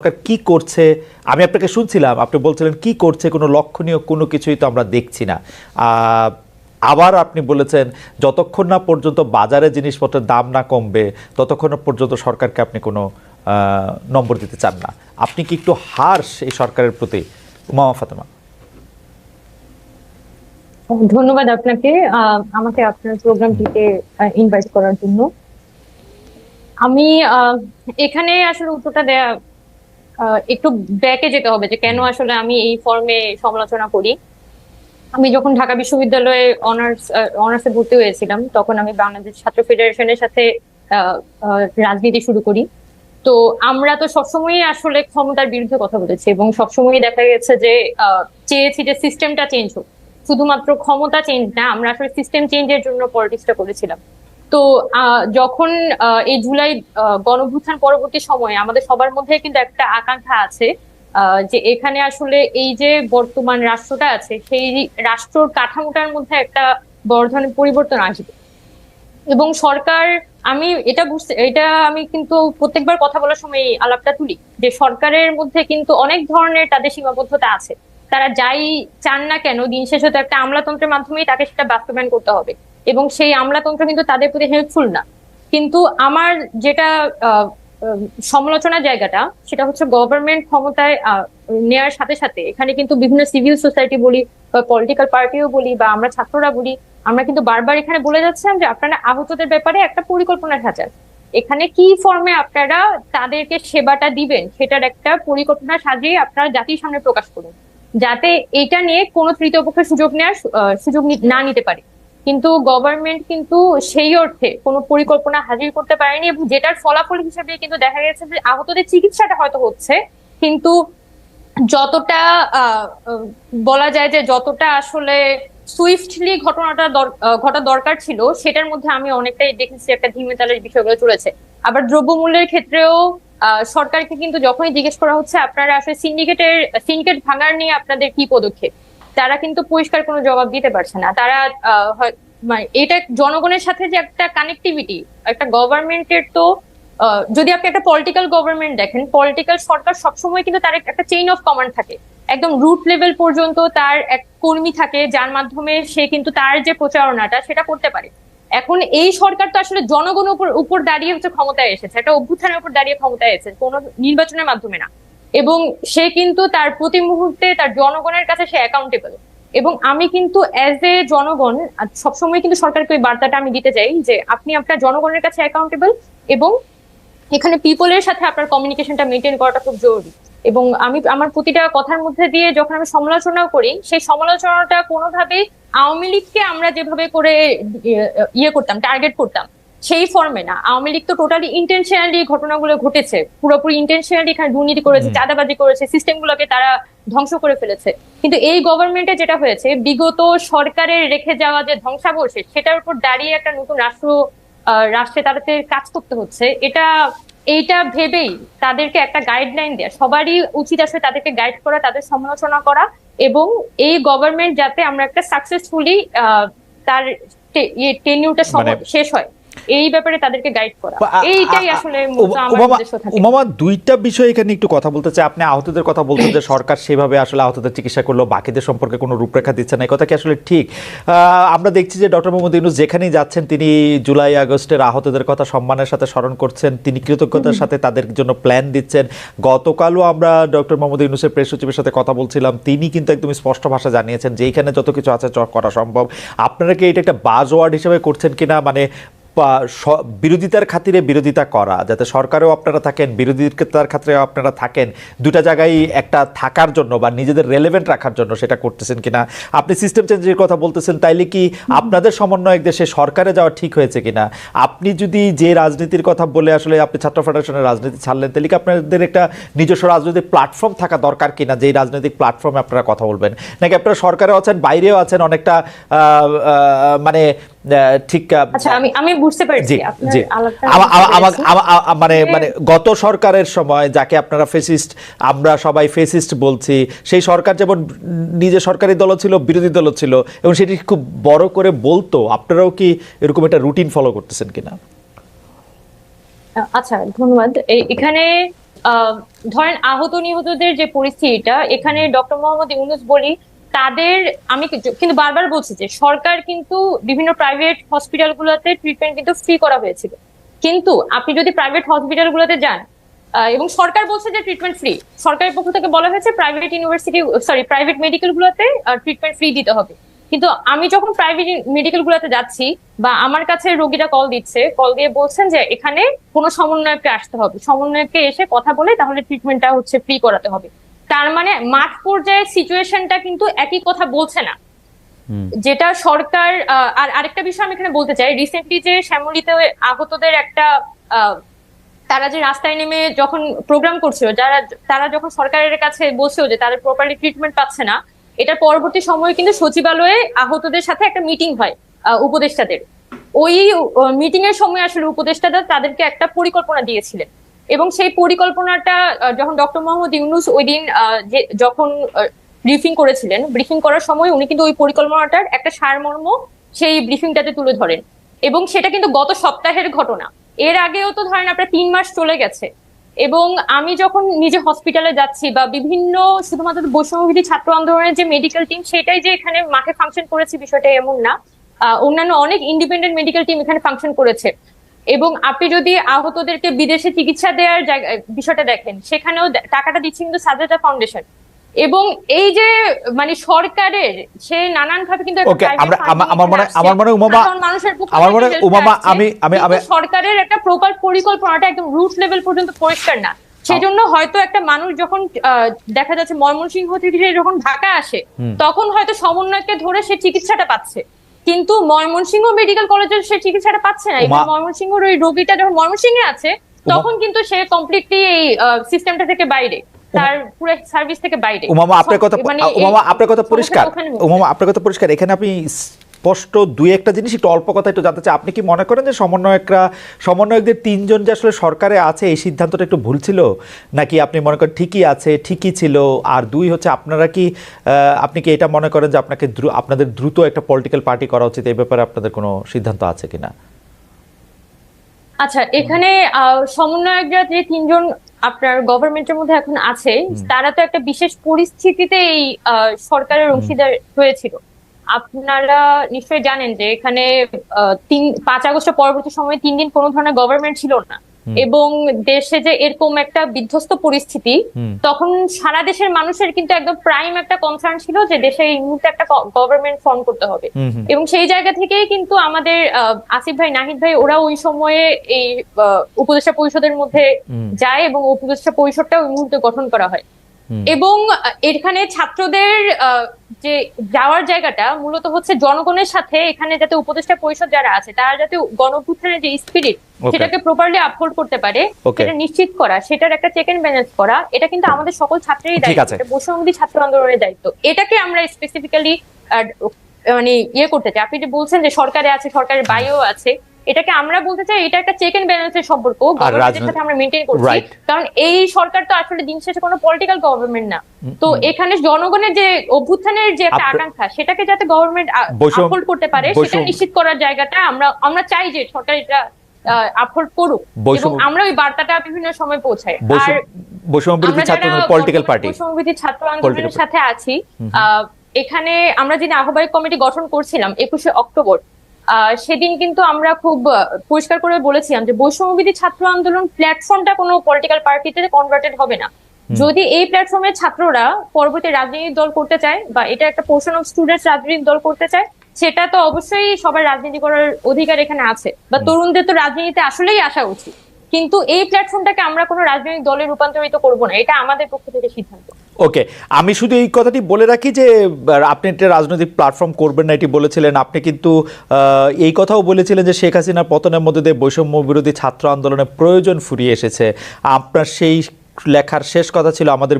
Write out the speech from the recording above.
সরকার কি করছে? আমি আপনাকে শুনছিলাম, আপনি বলছিলেন কি করছে, কোনো লক্ষণীয় কোনো কিছুই তো আমরা দেখছি না। আবার আপনি বলেছেন, যতক্ষণ না পর্যন্ত বাজারে জিনিসপত্রের দাম না কমবে, ততক্ষণ পর্যন্ত সরকারকে আপনি কোনো নম্বর দিতে চান না। আপনি কি একটু হার্শ এই সরকারের প্রতি? উমামা ফাতেমা। ধন্যবাদ আপনাকে আমাকে আপনার প্রোগ্রামটিতে ইনভাইট করার জন্য। আমি এখানে আসলে উত্তরটা দেয়া একটু ব্যাকে যেতে হবে যে কেন আসলে আমি এই ফর্মে সমালোচনা করি। আমি যখন ঢাকা বিশ্ববিদ্যালয়ে অনার্স অনার্সে ভর্তি হয়েছিলাম তখন আমি বাংলাদেশ ছাত্র ফেডারেশনের সাথে রাজনীতি শুরু করি। তো আমরা তো সবসময়ই আসলে ক্ষমতার বিরুদ্ধে কথা বলেছি এবং সবসময়ই দেখা গেছে যে আহ, চেয়েছি যে সিস্টেমটা চেঞ্জ হোক। শুধুমাত্র ক্ষমতা চেঞ্জ না আমরা আসলে সিস্টেম চেঞ্জের জন্য পলিটিক্সটা করেছিলাম। তো যখন এই জুলাই আহ, গণভ্যুত্থান পরবর্তী সময়ে আমাদের সবার মধ্যে কিন্তু একটা আকাঙ্ক্ষা আছে যে এখানে আসলে এই যে বর্তমান রাষ্ট্রটা আছে সেই রাষ্ট্রর কাঠামোটার মধ্যে একটা বড় ধরনের পরিবর্তন আসবে। এবং সরকার আমি এটা বুঝতে এটা আমি কিন্তু প্রত্যেকবার কথা বলার সময় আলাপটা তুলি যে সরকারের মধ্যে কিন্তু অনেক ধরনের তাদের সীমাবদ্ধতা আছে। তারা যাই চান না কেন দিন শেষে তো একটা আমলাতন্ত্রের মাধ্যমেই তাকে সেটা বাস্তবায়ন করতে হবে। এবং সেই আমলাতন্ত্র কিন্তু তাদের প্রতি হেল্পফুল না। কিন্তু আমার যেটা আহ, জায়গাটা সেটা হচ্ছে গভর্নমেন্ট ক্ষমতায় নেয়ার সাথে সাথে এখানে কিন্তু বিভিন্ন সিভিল সোসাইটি বলি বা পলিটিক্যাল পার্টিও বলি বা আমরা ছাত্ররা বলি আমরা কিন্তু বারবার এখানে বলে যাচ্ছিলাম যে আপনারা আহতদের ব্যাপারে একটা পরিকল্পনা সাজান এখানে কি ফর্মে আপনারা তাদেরকে সেবাটা দিবেন সেটার একটা পরিকল্পনা সাজিয়ে আপনারা জাতির সামনে প্রকাশ করুন। যাতে এটা নিয়ে কোনো তৃতীয় পক্ষের সুযোগ নেওয়ার সুযোগ না নিতে পারে। কিন্তু গভর্নমেন্ট কিন্তু সেই অর্থে কোনো পরিকল্পনা হাজির করতে পারেনি এবং যেটার ফলাফল হিসেবে কিন্তু দেখা গেছে যে আহতদের চিকিৎসাটা হয়তো হচ্ছে। কিন্তু যতটা বলা যায় যে যতটা আসলে সুইফটলি ঘটনাটা ঘটা দরকার ছিল, সেটার মধ্যে আমি অনেকটাই দেখেছি একটা ধীমে তালের বিষয়গুলো চলেছে। আবার দ্রব্যমূল্যের ক্ষেত্রেও সরকারকে কিন্তু যখনই জিজ্ঞেস করা হচ্ছে, আপনারা আসলে সিন্ডিকেটের সিন্ডিকেট ভাঙার নিয়ে আপনাদের কি পদক্ষেপ? তারা কিন্তু পরিষ্কার কোনো জবাব দিতে পারছে না। তারা মানে এটা জনগণের সাথে যে একটা কানেক্টিভিটি একটা গভর্নমেন্টের তো যদি আপনি একটা পলিটিক্যাল গভর্নমেন্ট দেখেন পলিটিক্যাল সরকার সবসময় কিন্তু তার একটা চেইন অফ কমান্ড থাকে। একদম রুট লেভেল পর্যন্ত তার এক কর্মী থাকে, যার মাধ্যমে সে কিন্তু তার যে প্রচারণাটা সেটা করতে পারে। এখন এই সরকার তো আসলে জনগণ উপর উপর দাঁড়িয়ে হচ্ছে ক্ষমতায় এসেছে, একটা অভ্যুত্থানের উপর দাঁড়িয়ে ক্ষমতায় এসেছে, কোনো নির্বাচনের মাধ্যমে না। এবং সে কিন্তু তার প্রতি মুহূর্তে তার জনগণের কাছে সে অ্যাকাউন্টেবল এবং আমি কিন্তু অ্যাজ এ জনগণ সবসময় কিন্তু সরকারকে ওই বার্তাটা আমি দিতে চাই যে আপনি আপনার জনগণের কাছে অ্যাকাউন্টেবল এবং এখানে পিপলের সাথে আপনার কমিউনিকেশনটা মেনটেন করাটা খুব জরুরি। এবং আমি আমার প্রতিটা কথার মধ্যে দিয়ে যখন আমি সমালোচনাও করি, সেই সমালোচনাটা কোনোভাবেই আওয়ামী লীগকে আমরা যেভাবে করে, ইয়ে- ইয়ে করতাম টার্গেট করতাম সেই ফর্মে না। আওয়ামী লীগ তো টোটালি ইন্টেনশনালি ঘটনাগুলো ঘটেছে। পুরোপুরি ইন্টেনশনালি এখানে দুর্নীতি করেছে। চাঁদাবাজি করেছে সিস্টেমগুলোকে তারা ধ্বংস করে ফেলেছে। কিন্তু এই গভর্নমেন্টে যেটা হয়েছে বিগত সরকারের রেখে যাওয়া যে ধ্বংসাবশেষ সেটার উপর দাঁড়িয়ে একটা নতুন রাষ্ট্র রাষ্ট্রে তাদের কাজ করতে হচ্ছে। এটা এইটা ভেবেই তাদেরকে একটা গাইডলাইন দেয়া সবারই উচিত আসলে তাদেরকে গাইড করা তাদের সমালোচনা করা এবং এই গভর্নমেন্ট যাতে আমরা একটা সাকসেসফুলি তার টেনিউটা মানে- শেষ হয়। এই ব্যাপারে তাদেরকে গাইড করা। এইটাই আসলে উমামা দুইটা বিষয় এখানে একটু কথা বলতে চাই। আপনি আহতদের কথা বলছেন যে সরকার সেভাবে আসলে আহতদের চিকিৎসা করল বাকিদের সম্পর্কে কোনো রূপরেখা দিচ্ছে না এই কথা কি আসলে ঠিক? আমরা দেখছি যে ডক্টর মোহাম্মদ ইউনুস যেখানেই যাচ্ছেন তিনি জুলাই আগস্টের আহতদের কথা সম্মানের সাথে স্মরণ করছেন তিনি কৃতজ্ঞতার সাথে তাদের জন্য প্ল্যান দিচ্ছেন। গতকালও আমরা ডক্টর মোহাম্মদ ইউনুসের প্রেস সচিবের সাথে কথা বলছিলাম তিনি কিন্তু একদম স্পষ্ট ভাষা জানিয়েছেন যে এইখানে যত কিছু আছে করা সম্ভব। আপনারা কি এটা একটা বাজ ওয়ার্ড হিসেবে করছেন কিনা? মানে বিরোধিতার খাতিরে বিরোধিতা করা, যাতে সরকারেও আপনারা থাকেন, বিরোধিতার খাতিরেও আপনারা থাকেন, দুটা জায়গায় একটা থাকার জন্য বা নিজেদের রেলেভেন্ট রাখার জন্য সেটা করতেছেন কিনা? আপনি সিস্টেম চেঞ্জের কথা বলতেছেন, তাইলে কি আপনাদের সমন্বয়ক দেশে সরকারে যাওয়া ঠিক হয়েছে কিনা? আপনি যদি যে রাজনীতির কথা বলে আসলে আপনি ছাত্র ফেডারেশনের রাজনীতি ছাড়লেন তাহলে কি আপনাদের একটা নিজস্ব রাজনৈতিক প্ল্যাটফর্ম থাকা দরকার কিনা, যেই রাজনৈতিক প্ল্যাটফর্মে আপনারা কথা বলবেন? নাকি আপনারা সরকারেও আছেন, বাইরেও আছেন, অনেকটা মানে ঠিক আচ্ছা আমি আমি বুঝতে পারছি জি মানে মানে গত সরকারের সময় যাকে আপনারা ফেসিস্ট আমরা সবাই ফেসিস্ট বলছি সেই সরকার যেমন নিজে সরকারি দল ছিল বিরোধী দল ছিল এবং সেটি খুব বড় করে বলতো আপনারাও কি এরকম একটা রুটিন ফলো করতেছেন কিনা? আচ্ছা ধন্যবাদ। এখানে আহ, ধরেন আহত নিহতদের যে পরিস্থিতিটা এখানে ডক্টর মোহাম্মদ ইউনুস বলি তাদের, আমি কিন্তু বারবার বলছি যে সরকার কিন্তু বিভিন্ন প্রাইভেট হসপিটাল হসপিটালগুলোতে ট্রিটমেন্ট কিন্তু ফ্রি করা হয়েছিল। কিন্তু আপনি যদি প্রাইভেট হসপিটাল হসপিটালগুলোতে যান এবং সরকার বলছে যে ট্রিটমেন্ট ফ্রি সরকারের পক্ষ থেকে বলা হয়েছে private university sorry private medical গুলোতে ট্রিটমেন্ট ফ্রি দিতে হবে। কিন্তু আমি যখন প্রাইভেট মেডিকেল গুলোতে যাচ্ছি বা আমার কাছে রোগীরা কল দিচ্ছে কল দিয়ে বলছেন যে এখানে কোনো সমন্বয়ককে আসতে হবে। সমন্বয়ককে এসে কথা বলে তাহলে ট্রিটমেন্টটা হচ্ছে ফ্রি করাতে হবে। তার মানে মাঠ পর্যায়ে সিচুয়েশনটা কিন্তু একই কথা বলছে না। যেটা সরকার আর আরেকটা বিষয় আমি এখানে বলতে চাই। রিসেন্টলি যে শ্যামলিতে আহতদের একটা তারা যে রাস্তায় নেমে যখন প্রোগ্রাম করছিল যারা তারা যখন সরকারের কাছে বলছিল যে তারা প্রপারলি ট্রিটমেন্ট পাচ্ছে না এটার পরবর্তী সময়ে কিন্তু সচিবালয়ে আহতদের সাথে একটা মিটিং হয় আহ, উপদেষ্টাদের। ওই মিটিং এর সময় আসলে উপদেষ্টাদের তাদেরকে একটা পরিকল্পনা দিয়েছিলেন। এবং সেই পরিকল্পনাটা যখন ডক্টর মোহাম্মদ ইউনুস ওই দিন যখন ব্রিফিং করেছিলেন ব্রিফিং করার সময় উনি কিন্তু ওই পরিকল্পনাটার একটা সারমর্ম সেই ব্রিফিংটাতে তুলে ধরেন। এবং সেটা কিন্তু গত সপ্তাহের ঘটনা। এর আগেও তো ধরেন আপনার তিন মাস চলে গেছে। এবং আমি যখন নিজে হসপিটালে যাচ্ছি বা বিভিন্ন শুধুমাত্র বৈষম্যবিধি ছাত্র আন্দোলনের যে মেডিকেল টিম সেটাই যে এখানে মাঠে ফাংশন করেছে বিষয়টা এমন না। অন্যান্য অনেক ইন্ডিপেন্ডেন্ট মেডিকেল টিম এখানে ফাংশন করেছে। এবং আপনি যদি আহতদেরকে বিদেশে চিকিৎসা দেওয়ার বিষয়টা দেখেন সেখানেও টাকাটা দিচ্ছে কিন্তু সাজেদা ফাউন্ডেশন। এবং এই যে মানে সরকারের সে নানান ভাবে কিন্তু আমরা- মনে- আমার মনে উমামা- মানুষের আমার মনে উমামা, আমি- আমি- সরকারের একটা প্রপার পরিকল্পনাটা একদম রুট লেভেল পর্যন্ত পরিষ্কার না। সেজন্য হয়তো একটা মানুষ যখন দেখা যাচ্ছে ময়মনসিংহ থেকে যখন ঢাকা আসে তখন হয়তো সমন্বয়কে ধরে সে চিকিৎসাটা পাচ্ছে। কিন্তু ময়মনসিংহ মেডিকেল কলেজের সে চিকিৎসাটা পাচ্ছে না। ময়মনসিংহর ওই রোগীটা যখন ময়মনসিংহে আছে তখন কিন্তু সে কমপ্লিটলি এই সিস্টেমটা থেকে বাইরে। তার পুরো সার্ভিস থেকে বাইরে। উমামা আপনার কথা মানে উমামা আপনার কথা পরিষ্কার। উমামা আপনার কথা পরিষ্কার। এখানে আপনি স্পষ্ট দুই একটা জিনিস একটু অল্প কথা একটু জানতে চাই। আপনি কি মনে করেন যে সমন্বয়করা সমন্বয়কদের তিনজন যে আসলে সরকারে আছে এই সিদ্ধান্তটা একটু ভুল ছিল? নাকি আপনি মনে করেন ঠিকই আছে ঠিকই ছিল? আর দুই হচ্ছে আপনারা কি আপনি কি এটা মনে করেন যে আপনাকে আপনাদের দ্রুত একটা পলিটিক্যাল পার্টি করা উচিত? এই ব্যাপারে আপনাদের কোনো সিদ্ধান্ত আছে কিনা? আচ্ছা এখানে সমন্বয়করা যে তিনজন আপনার গভর্নমেন্টের মধ্যে এখন আছে তারা তো একটা বিশেষ পরিস্থিতিতে এই সরকারের অংশীদার হয়েছিল। আপনারা নিশ্চয়ই জানেন যে এখানে তিন পাঁচ আগস্ট পরবর্তী সময়ে তিন দিন কোনো ধরনের গভর্নমেন্ট ছিল না। এবং দেশে যে এরকম একটা বিধ্বস্ত পরিস্থিতি তখন সারা দেশের মানুষের কিন্তু একদম প্রাইম একটা কনসার্ন ছিল যে দেশে এই মুহূর্তে একটা গভর্নমেন্ট ফর্ম করতে হবে। এবং সেই জায়গা থেকেই কিন্তু আমাদের আসিফ ভাই নাহিদ ভাই ওরা ওই সময়ে এই উপদেষ্টা পরিষদের মধ্যে যায় এবং উপদেষ্টা পরিষদটা ওই মুহূর্তে গঠন করা হয়। এবং এখানে ছাত্রদের যে যাওয়ার জায়গাটা মূলত হচ্ছে জনগণের সাথে এখানে যাতে উপদেষ্টা পরিষদ যারা আছে তারা যাতে গণপুত্থানের যে স্পিরিট সেটাকে প্রপারলি আপহোল্ড করতে পারে সেটা নিশ্চিত করা সেটার একটা চেক এন্ড ব্যালেন্স করা এটা কিন্তু আমাদের সকল ছাত্রেরই দায়িত্ব আছে। ছাত্র আন্দোলনের দায়িত্ব। এটাকে আমরা স্পেসিফিক্যালি মানে ইয়ে করতে চাই। আপনি যে বলছেন যে সরকারে আছে সরকারের বাইরেও আছে এটাকে আমরা বলতে চাই এটা একটা চেক এন্ড ব্যালেন্সের সম্পর্ক সাথে আমরা মেনটেন করছি. কারণ এই সরকার তো আসলে দিন শেষে কোনো পলিটিক্যাল গভর্নমেন্ট না। তো এখানে জনগণের যে অভ্যুত্থানের যে একটা আকাঙ্ক্ষা সেটাকে যাতে গভর্নমেন্ট আপহোল্ড করতে পারে সেটা নিশ্চিত করার জায়গাটা আমরা আমরা চাই যে সরকার এটা আপহোল্ড করুক। এবং আমরা ওই বার্তাটা বিভিন্ন সময় পৌঁছাই। আর বৈষম্য বৈষম্য আমরা ছাত্র পলিটিক্যাল পার্টি বৈষম্যবিধি ছাত্র আন্দোলনের সাথে আছি এখানে আমরা যিনি আহ্বায়ক কমিটি গঠন করছিলাম একুশে অক্টোবর সেদিন কিন্তু আমরা খুব পরিষ্কার করে বলেছিলাম যে বৈষম্যবিধি ছাত্র আন্দোলন প্ল্যাটফর্মটা কোনো পলিটিক্যাল পার্টিতে কনভার্টেড হবে না। যদি এই প্ল্যাটফর্মের ছাত্ররা পরবর্তী রাজনৈতিক দল করতে চায় বা এটা একটা পোর্শন অফ স্টুডেন্টস রাজনৈতিক দল করতে চায় সেটা তো অবশ্যই সবার রাজনীতি করার অধিকার এখানে আছে। বা তরুণদের তো রাজনীতিতে আসলেই আসা উচিত। কিন্তু এই প্ল্যাটফর্মটাকে আমরা কোনো রাজনৈতিক দলে রূপান্তরিত করব না, এটা আমাদের পক্ষ থেকে সিদ্ধান্ত। ওকে, আমি শুধু এই কথাটি বলে রাখি যে আপনি একটা রাজনৈতিক প্ল্যাটফর্ম করবেন না, এটি বলেছিলেন। আপনি কিন্তু এই কথাও বলেছিলেন যে শেখ হাসিনার পতনের মধ্যে দিয়ে বৈষম্য বিরোধী ছাত্র আন্দোলনের প্রয়োজন ফুরিয়ে এসেছে। আপনার সেই লেখার শেষ কথা ছিল আমাদের